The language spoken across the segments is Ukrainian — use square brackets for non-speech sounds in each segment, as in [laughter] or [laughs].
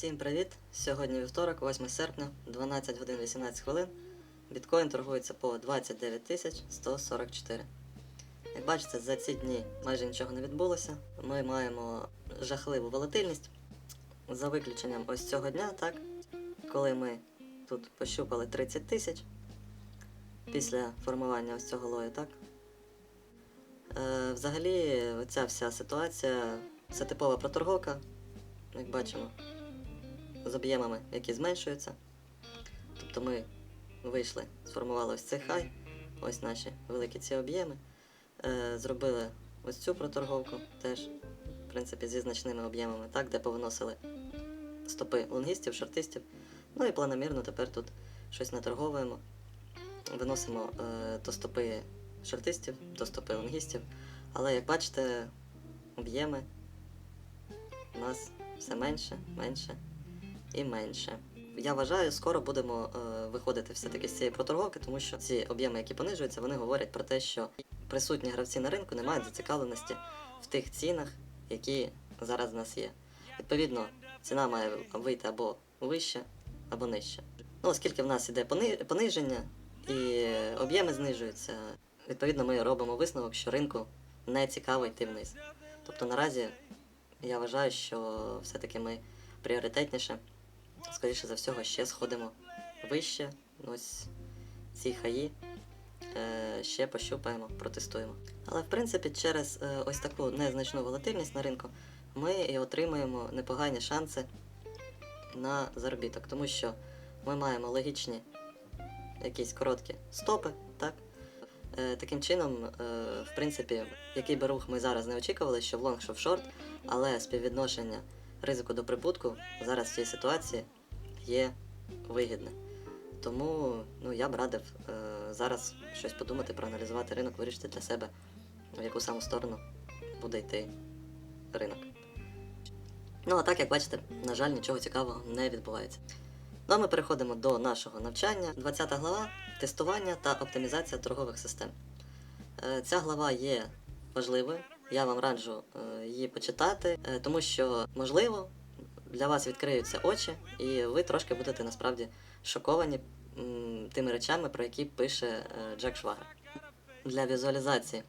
Всім привіт! Сьогодні вівторок, 8 серпня, 12 годин 18 хвилин. Біткоін торгується по 29 144. Як бачите, за ці дні майже нічого не відбулося. Ми маємо жахливу волатильність. За виключенням ось цього дня, так, коли ми тут пощупали 30 тисяч після формування ось цього лою, так. Е, взагалі, оця вся ситуація це типова проторговка, як бачимо з об'ємами, які зменшуються. Тобто ми вийшли, сформували ось цей хай, ось наші великі ці об'єми. Е, зробили ось цю проторговку, теж, в принципі, зі значними об'ємами, так, де повиносили стопи лонгістів, шортистів. Ну і планомірно тепер тут щось наторговуємо. Виносимо е, то стопи шортистів, то стопи лонгістів. Але як бачите, об'єми у нас все менше, менше і менше. Я вважаю, скоро будемо е, виходити все-таки з цієї проторговки, тому що ці об'єми, які понижуються, вони говорять про те, що присутні гравці на ринку не мають зацікавленості в тих цінах, які зараз в нас є. Відповідно, ціна має вийти або вище, або нижче. Ну, оскільки в нас іде пони- пониження і об'єми знижуються, відповідно, ми робимо висновок, що ринку не цікаво йти вниз. Тобто наразі я вважаю, що все-таки ми пріоритетніше скоріше за всього, ще сходимо вище. Ось ці хаї е, ще пощупаємо, протестуємо. Але в принципі, через е, ось таку незначну волатильність на ринку ми і отримуємо непогані шанси на заробіток, тому що ми маємо логічні якісь короткі стопи, так? Е, таким чином, в принципі, який би рух ми зараз не очікували, що в лонг, що в шорт, але співвідношення ризику до прибутку зараз в цій ситуації є вигідне. Тому ну, я б радив е, зараз щось подумати, проаналізувати ринок, вирішити для себе, в яку саму сторону буде йти ринок. Ну а так, як бачите, на жаль, нічого цікавого не відбувається. Ну а ми переходимо до нашого навчання. 20 глава тестування та оптимізація торгових систем. Е, Ця глава є важливою. Я вам раджу е, її почитати, е, тому що можливо для вас відкриються очі, і ви трошки будете насправді шоковані тими речами, про які пише е, Джек Швагер. Для візуалізації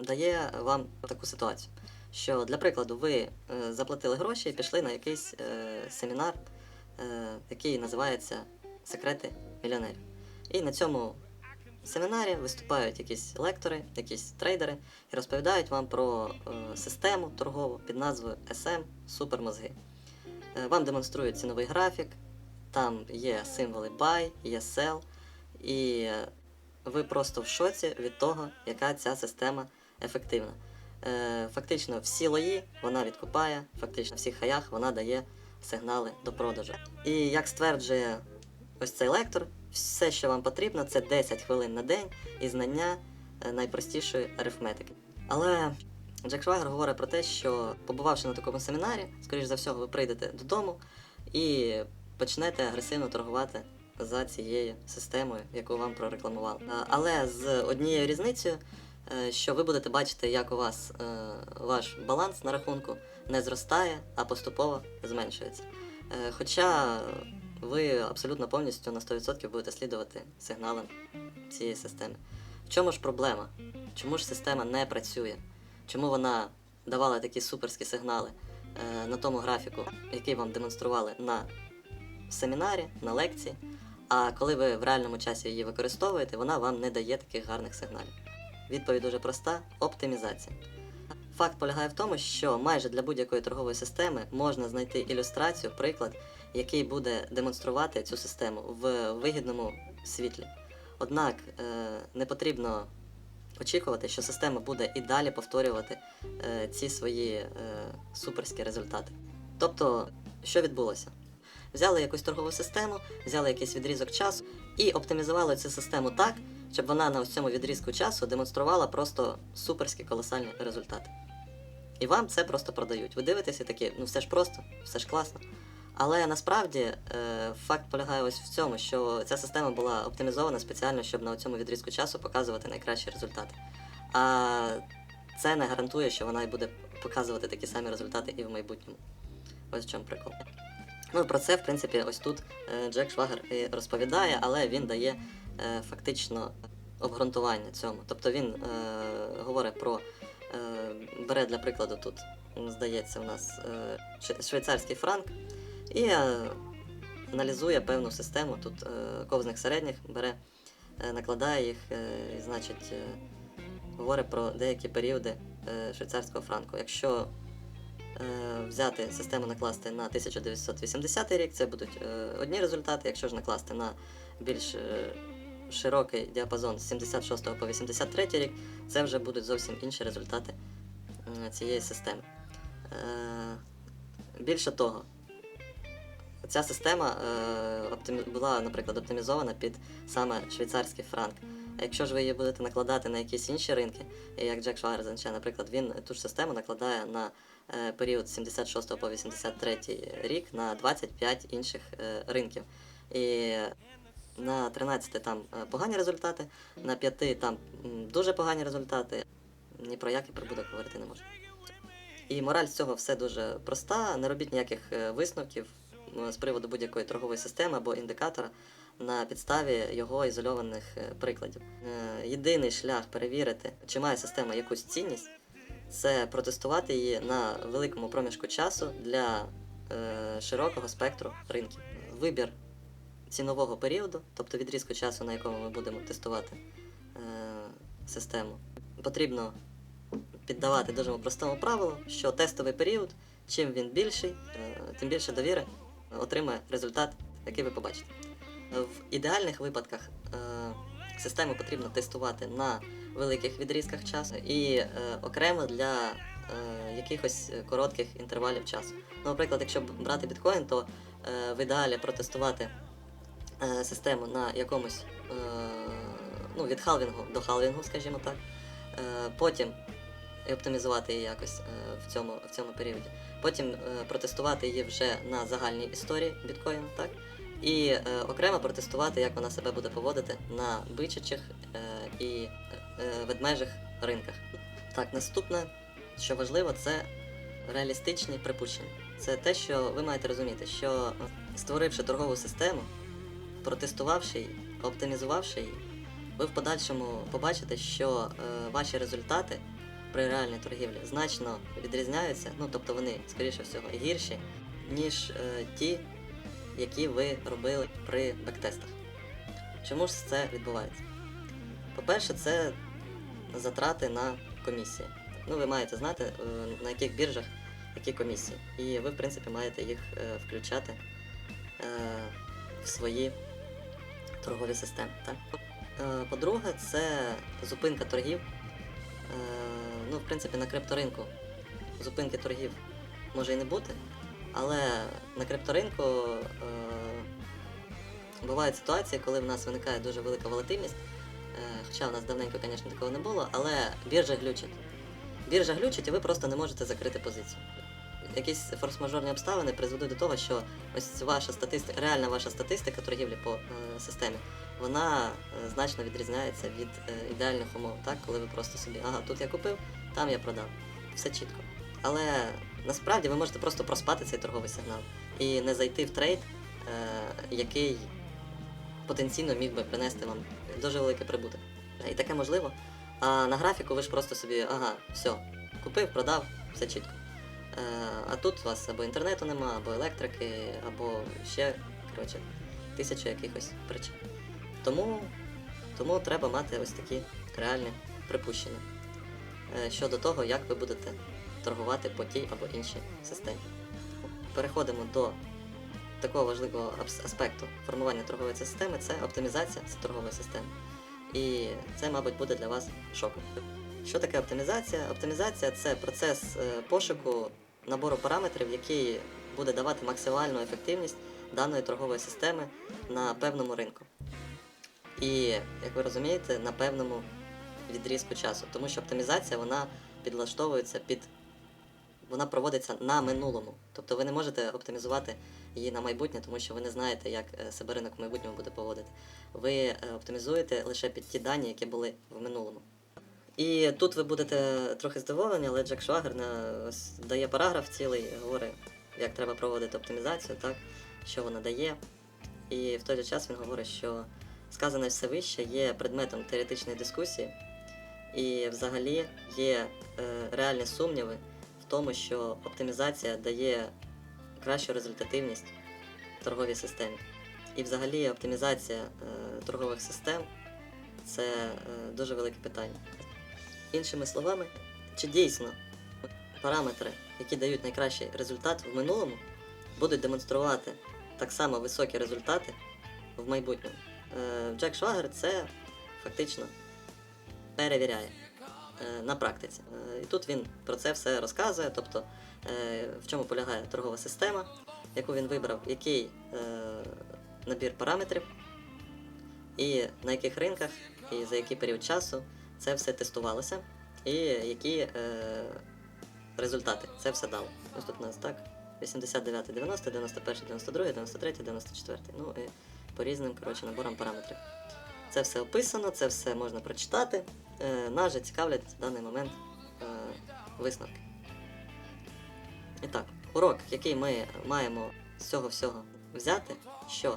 дає вам таку ситуацію, що для прикладу ви е, заплатили гроші і пішли на якийсь е, семінар, який називається Секрети мільйонерів. І на цьому семінарі виступають якісь лектори, якісь трейдери і розповідають вам про систему торгову під назвою SM Супермозги. Е, Вам демонструють ціновий графік, там є символи buy, є sell, і ви просто в шоці від того, яка ця система ефективна. Е, Фактично всі лої вона відкупає, фактично всіх хаях вона дає сигнали до продажу. І як стверджує ось цей лектор, все, що вам потрібно, це 10 хвилин на день і знання е, найпростішої арифметики. Але Джек Швагер говорить про те, що побувавши на такому семінарі, скоріш за всього, ви прийдете додому і почнете агресивно торгувати за цією системою, яку вам прорекламували. Але з однією різницею, е, що ви будете бачити, як у вас е, ваш баланс на рахунку не зростає, а поступово зменшується. Е, Хоча ви абсолютно повністю на 100% будете слідувати сигналам цієї системи. В чому ж проблема? Чому ж система не працює? Чому вона давала такі суперські сигнали е, на тому графіку, який вам демонстрували на семінарі, на лекції, а коли ви в реальному часі її використовуєте, вона вам не дає таких гарних сигналів? Відповідь дуже проста оптимізація. Факт полягає в тому, що майже для будь-якої торгової системи можна знайти ілюстрацію, приклад, який буде демонструвати цю систему в вигідному світлі. Однак е, не потрібно очікувати, що система буде і далі повторювати е, ці свої е, суперські результати. Тобто, що відбулося? Взяли якусь торгову систему, взяли якийсь відрізок часу і оптимізували цю систему так, щоб вона на ось цьому відрізку часу демонструвала просто суперські колосальні результати. І вам це просто продають. Ви дивитеся такі, ну все ж просто, все ж класно. Але насправді е, факт полягає ось в цьому, що ця система була оптимізована спеціально, щоб на цьому відрізку часу показувати найкращі результати. А це не гарантує, що вона і буде показувати такі самі результати і в майбутньому. Ось в чому прикол. Ну, про це, в принципі, ось тут е, Джек Швагер і розповідає, але він дає е, фактично обґрунтування цьому. Тобто він е, говорить про, е, бере для прикладу тут, здається, у нас е, швейцарський франк і е, аналізує певну систему. Тут е, ковзних середніх бере, е, накладає їх, і, значить, говорить про деякі періоди швейцарського франку. Якщо взяти систему накласти на 1980 рік, це будуть одні результати. Якщо ж накласти на більш широкий діапазон з 76 по 83 рік, це вже будуть зовсім інші результати цієї системи. Більше того, ця система е, була, наприклад, оптимізована під саме швейцарський франк. А якщо ж ви її будете накладати на якісь інші ринки, як Джек Швагер зазначає, наприклад, він ту ж систему накладає на е, період з 76 по 83 рік на 25 інших е, ринків. І на 13 там погані результати, на 5 там дуже погані результати. Ні про який прибуток говорити не можна. І мораль з цього все дуже проста. Не робіть ніяких висновків з приводу будь-якої торгової системи або індикатора на підставі його ізольованих е, прикладів. Е, Єдиний шлях перевірити, чи має система якусь цінність, це протестувати її на великому проміжку часу для е, широкого спектру ринків. Вибір цінового періоду, тобто відрізку часу, на якому ми будемо тестувати е, систему, потрібно піддавати дуже простому правилу, що тестовий період, чим він більший, е, тим більше довіри отримає результат, який ви побачите. В ідеальних випадках е, систему потрібно тестувати на великих відрізках часу і е, окремо для е, якихось коротких інтервалів часу. Ну, наприклад, якщо брати біткоін, то в ідеалі протестувати систему на якомусь ну, від халвінгу до халвінгу, скажімо так. Потім і оптимізувати її якось е, в, цьому, в цьому періоді. Потім е, протестувати її вже на загальній історії біткоїну, так? І е, окремо протестувати, як вона себе буде поводити на бичачих і ведмежих ринках. Так, наступне, що важливо, це реалістичні припущення. Це те, що ви маєте розуміти, що створивши торгову систему, протестувавши її, оптимізувавши її, ви в подальшому побачите, що ваші результати при реальній торгівлі значно відрізняються, ну тобто вони, скоріше всього, гірші, ніж е, ті, які ви робили при бектестах. Чому ж це відбувається? По-перше, це затрати на комісії. Ну, ви маєте знати, е, на яких біржах які комісії. І ви, в принципі, маєте їх е, включати е, в свої торгові системи. Так? Е, По-друге, це зупинка торгів. Ну, в принципі, на крипторинку зупинки торгів може і не бути, але на крипторинку е, бувають ситуації, коли в нас виникає дуже велика волатильність. Е, хоча в нас давненько, звісно, такого не було, але біржа глючить. Біржа глючить, і ви просто не можете закрити позицію. Якісь форс-мажорні обставини призведуть до того, що ось ваша статистика, реальна ваша статистика торгівлі по е, системі, вона е, значно відрізняється від е, ідеальних умов, так? коли ви просто собі, ага, тут я купив, там я продав. Все чітко. Але насправді ви можете просто проспати цей торговий сигнал і не зайти в трейд, е, який потенційно міг би принести вам дуже великий прибуток. І таке можливо. А на графіку ви ж просто собі, ага, все, купив, продав, все чітко. Е, а тут у вас або інтернету нема, або електрики, або ще, коротше, тисячу якихось причин. Тому, тому треба мати ось такі реальні припущення щодо того, як ви будете торгувати по тій або іншій системі. Переходимо до такого важливого аспекту формування торгової системи це оптимізація торгової системи. І це, мабуть, буде для вас шоком. Що таке оптимізація? Оптимізація це процес е, пошуку набору параметрів, який буде давати максимальну ефективність даної торгової системи на певному ринку. І, як ви розумієте, на певному відрізку часу. Тому що оптимізація вона підлаштовується під. Вона проводиться на минулому. Тобто ви не можете оптимізувати її на майбутнє, тому що ви не знаєте, як е, себе ринок в майбутньому буде поводити. Ви е, оптимізуєте лише під ті дані, які були в минулому. І тут ви будете трохи здивовані, але Джек Швагер дає параграф цілий, говорить як треба проводити оптимізацію, так, що вона дає. І в той же час він говорить, що сказане все вище є предметом теоретичної дискусії, і взагалі є е, реальні сумніви в тому, що оптимізація дає кращу результативність торговій системі. І взагалі оптимізація е, торгових систем це е, дуже велике питання. Іншими словами, чи дійсно параметри, які дають найкращий результат в минулому, будуть демонструвати так само високі результати в майбутньому. Джек Швагер це фактично перевіряє е, на практиці. Е, І тут він про це все розказує, тобто е, в чому полягає торгова система, яку він вибрав, який набір параметрів, і на яких ринках, і за який період часу це все тестувалося, і які результати це все дало. Ось тут у нас так. 89, 90, 91, 92, 93, 94. Ну і по різним коротше, наборам параметрів. Це все описано, це все можна прочитати. Е, нас же цікавлять в даний момент е, висновки. І так, урок, який ми маємо з цього всього взяти, що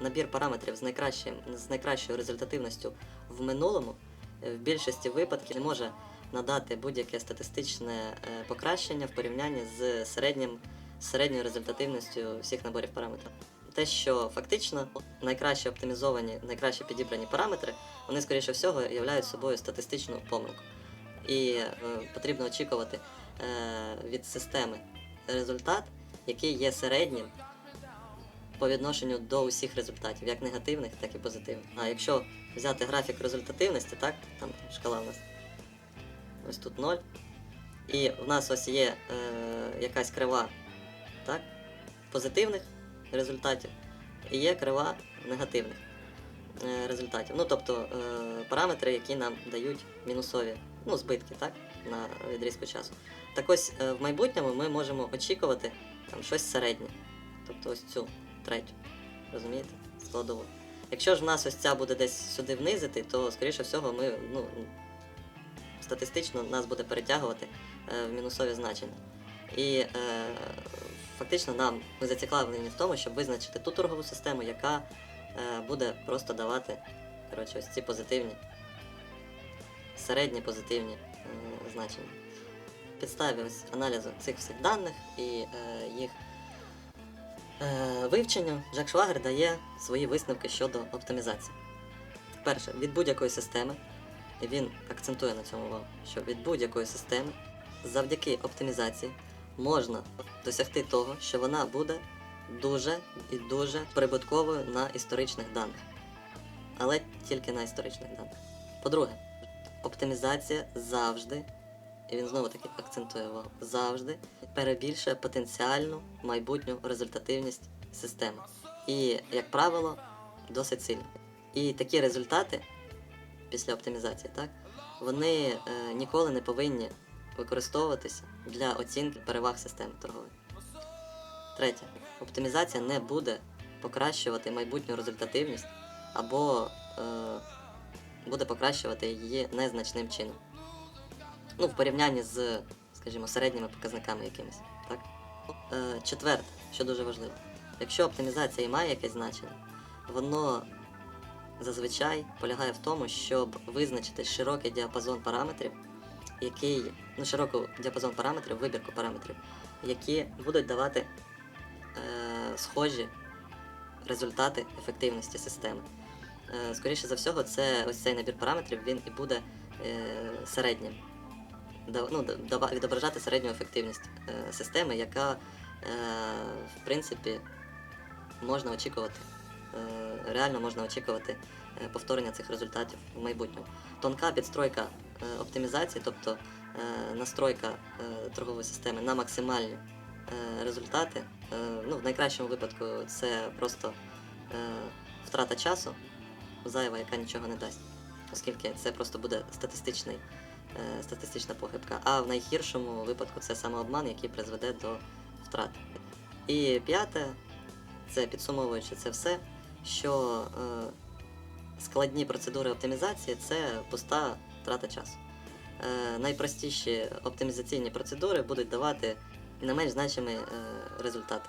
набір параметрів з, найкращим, з найкращою результативністю в минулому е, в більшості випадків не може надати будь-яке статистичне покращення в порівнянні з середнім, середньою результативністю всіх наборів параметрів. Те, що фактично найкраще оптимізовані, найкраще підібрані параметри, вони, скоріше всього, являють собою статистичну помилку. І е, потрібно очікувати е, від системи результат, який є середнім по відношенню до усіх результатів, як негативних, так і позитивних. А якщо взяти графік результативності, так, там шкала у нас ось тут 0. І в нас ось є е, якась крива так, позитивних результатів і є крива негативних е, результатів. Ну, тобто е, параметри, які нам дають мінусові ну, збитки так, на відрізку часу. Так ось е, в майбутньому ми можемо очікувати там, щось середнє. Тобто ось цю третю. Розумієте? Складову. Якщо ж в нас ось ця буде десь сюди внизити, то скоріше всього ми ну, статистично нас буде перетягувати в мінусові значення. І е, фактично нам ми зацікавлені в тому, щоб визначити ту торгову систему, яка е, буде просто давати коротше, ось ці позитивні, середні позитивні е, значення. Підставі ось аналізу цих всіх даних і е, їх е, вивченню Джек Швагер дає свої висновки щодо оптимізації. Перше, від будь-якої системи, і він акцентує на цьому увагу, що від будь-якої системи завдяки оптимізації можна досягти того, що вона буде дуже і дуже прибутковою на історичних даних. Але тільки на історичних даних. По-друге, оптимізація завжди, і він знову таки акцентує завжди перебільшує потенціальну майбутню результативність системи. І, як правило, досить сильно. І такі результати після оптимізації, так, вони е, ніколи не повинні використовуватися для оцінки переваг системи торгової. Третє. Оптимізація не буде покращувати майбутню результативність або е, буде покращувати її незначним чином. Ну, в порівнянні з, скажімо, середніми показниками якимись. Так? Е, четверте, що дуже важливо. Якщо оптимізація і має якесь значення, воно зазвичай полягає в тому, щоб визначити широкий діапазон параметрів, який, ну, широкий діапазон параметрів, вибірку параметрів, які будуть давати е, схожі результати ефективності системи. Е, скоріше за всього, це ось цей набір параметрів він і буде е, середнім. Да- ну, да- відображати середню ефективність е, системи, яка, е, в принципі, можна очікувати. е, Реально можна очікувати е, повторення цих результатів в майбутньому. Тонка підстройка е, оптимізації, тобто настройка е, торгової системи на максимальні е, результати. Е, Ну, в найкращому випадку це просто е, втрата часу, зайва, яка нічого не дасть, оскільки це просто буде статистичний, е, статистична похибка. А в найгіршому випадку це самообман, який призведе до втрат. І п'яте, це підсумовуючи це все, що е, складні процедури оптимізації це пуста втрата часу. Е, найпростіші оптимізаційні процедури будуть давати не менш значимі е, результати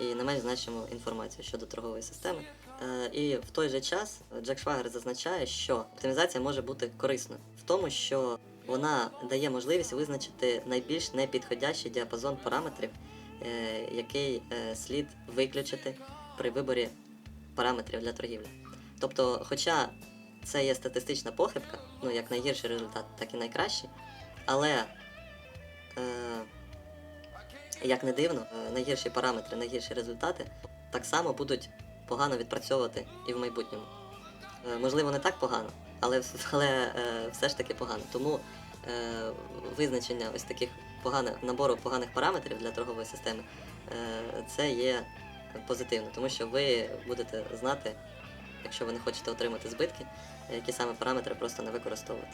і не менш значиму інформацію щодо торгової системи. Е, і в той же час Джек Швагер зазначає, що оптимізація може бути корисною в тому, що вона дає можливість визначити найбільш непідходящий діапазон параметрів, який слід виключити при виборі параметрів для торгівлі. Тобто, хоча це є статистична похибка, ну як найгірший результат, так і найкращий, але е, як не дивно, е, найгірші параметри, найгірші результати так само будуть погано відпрацьовувати і в майбутньому. Е, Можливо, не так погано, але, [laughs] але е, все ж таки погано. Тому е, визначення ось таких поганих набору поганих параметрів для торгової системи е, це є позитивно, тому що ви будете знати, якщо ви не хочете отримати збитки, які саме параметри просто не використовувати.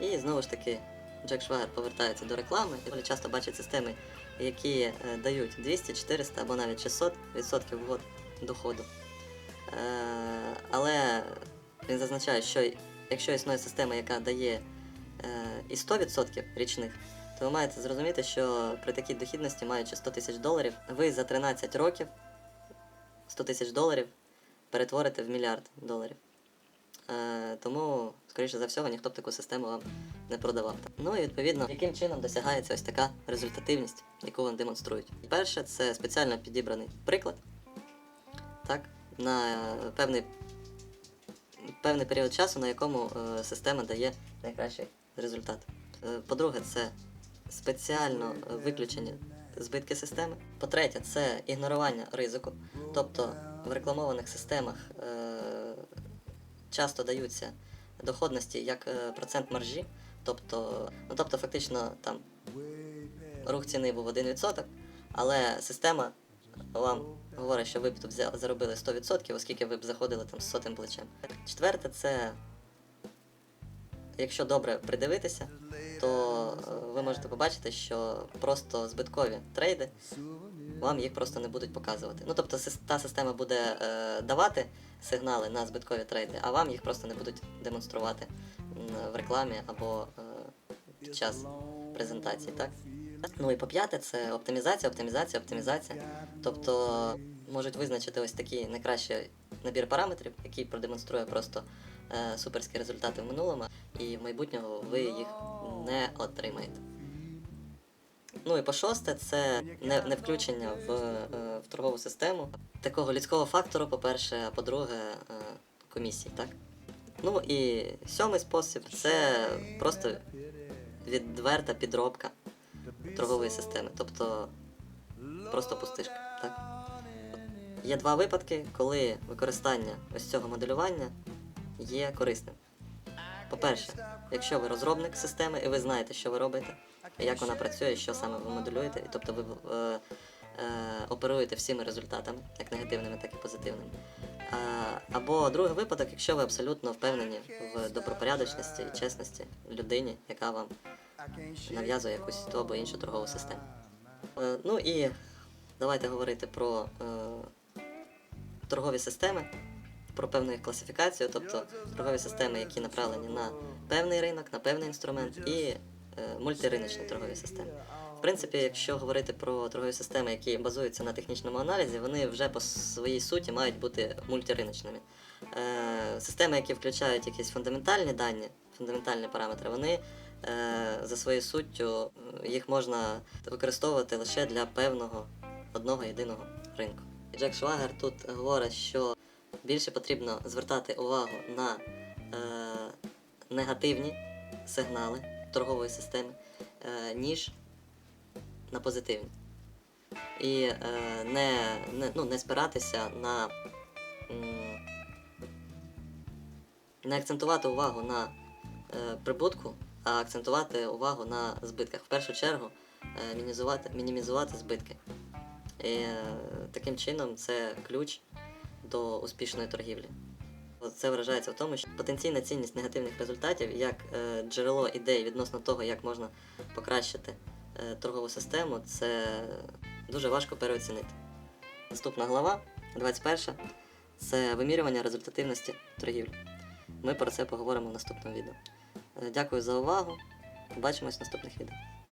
І знову ж таки, Джек Швагер повертається до реклами і дуже часто бачить системи, які е, дають 200, 400 або навіть 600 відсотків в год доходу. Е, але він зазначає, що якщо існує система, яка дає е, і 100% річних, то ви маєте зрозуміти, що при такій дохідності, маючи 100 тисяч доларів, ви за 13 років 100 тисяч доларів перетворите в мільярд доларів. Е, тому, скоріше за всього, ніхто б таку систему вам не продавав. Ну і відповідно, яким чином досягається ось така результативність, яку вони демонструють. Перше, це спеціально підібраний приклад, так, на певний, певний період часу, на якому е, система дає найкращий результат. Е, по-друге, це спеціально виключені збитки системи. По-третє, це ігнорування ризику. Тобто в рекламованих системах е, часто даються доходності як е, процент маржі, тобто, ну, тобто фактично там рух ціни був 1%, але система вам говорить, що ви б тут заробили 100%, оскільки ви б заходили там з сотим плечем. Четверте, це якщо добре придивитися, то е, ви можете побачити, що просто збиткові трейди вам їх просто не будуть показувати. Ну тобто та система буде е, давати сигнали на збиткові трейди, а вам їх просто не будуть демонструвати в рекламі або е, під час презентації, так? Ну і по п'яте, це оптимізація, оптимізація, оптимізація. Тобто можуть визначити ось такий найкращий набір параметрів, який продемонструє просто е, суперські результати в минулому, і в майбутнього ви їх не отримаєте. Ну і по шосте, це не, не включення в, е, в торгову систему такого людського фактору, по-перше, а по-друге, е, комісії, так? Ну і сьомий спосіб це просто відверта підробка торгової системи, тобто просто пустишка. Так? Є два випадки, коли використання ось цього моделювання є корисним. По-перше, якщо ви розробник системи і ви знаєте, що ви робите, як вона працює, що саме ви моделюєте, тобто ви е, е, оперуєте всіми результатами, як негативними, так і позитивними. А, або другий випадок, якщо ви абсолютно впевнені в добропорядочності і чесності людині, яка вам нав'язує якусь ту або іншу торгову систему. Е, ну і давайте говорити про е, торгові системи, про певну їх класифікацію, тобто торгові системи, які направлені на певний ринок, на певний інструмент, і е, мультириночні торгові системи. В принципі, якщо говорити про торгові системи, які базуються на технічному аналізі, вони вже по своїй суті мають бути мультириночними. Е, системи, які включають якісь фундаментальні дані, фундаментальні параметри, вони е, за своєю суттю е, їх можна використовувати лише для певного одного єдиного ринку. Джек Швагер тут говорить, що більше потрібно звертати увагу на е, негативні сигнали торгової системи, е, ніж на позитивні. І е, не, не, ну, не спиратися на. не акцентувати увагу на е, прибутку, а акцентувати увагу на збитках. В першу чергу мінімізувати, мінімізувати збитки. І таким чином це ключ до успішної торгівлі. Це виражається в тому, що потенційна цінність негативних результатів як е, джерело ідей відносно того, як можна покращити е, торгову систему, це дуже важко переоцінити. Наступна глава, 21, це вимірювання результативності торгівлі. Ми про це поговоримо в наступному відео. Е, Дякую за увагу. Побачимось в наступних відео.